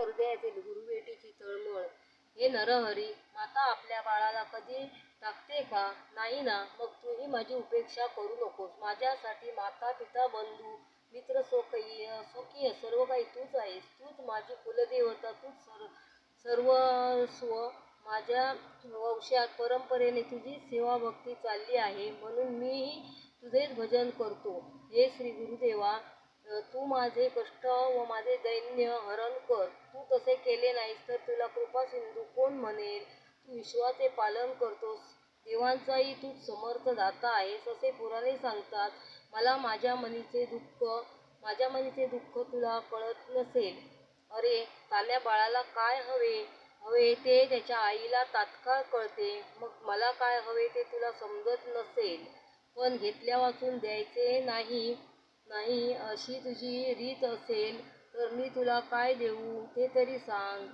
हृदयातील गुरुबेटीची तळमळ. हे नरहरी माता आपल्या बाळाला कधी टाकते का? नाही ना. मग तूही माझी उपेक्षा करू नकोस. माझ्यासाठी माता पिता बंधू मित्र स्वकीय स्वकीय सर्व काही तूच आहेस. तूच माझी कुलदेवता. तूच सर्व सर्वस्व माझ्या वंशात परंपरेने तुझी सेवा भक्ती चालली आहे. म्हणून मीही तुझेच भजन करतो. हे श्री गुरुदेवा तू माझे कष्ट व माझे दैन्य हरण कर. तू तसे केले नाहीस तर तुला कृपा सिंधू कोण म्हणेल? तू विश्वाचे पालन करतोस. देवांचाही तू समर्थ दाता आहेस असे पुराणे सांगतात. मला माझ्या मनीचे दुःख माझ्या मनीचे दुःख तुला कळत नसेल. अरे ताल्या बाळाला काय हवे? हवे ते त्याच्या आईला तात्काळ कळते. मग मला काय हवे ते तुला समजत नसेल. पण घेतल्या वाचून द्यायचे नाही. नाही अशी तुझी रीत असेल तर मी तुला काय देऊ ते तरी सांग.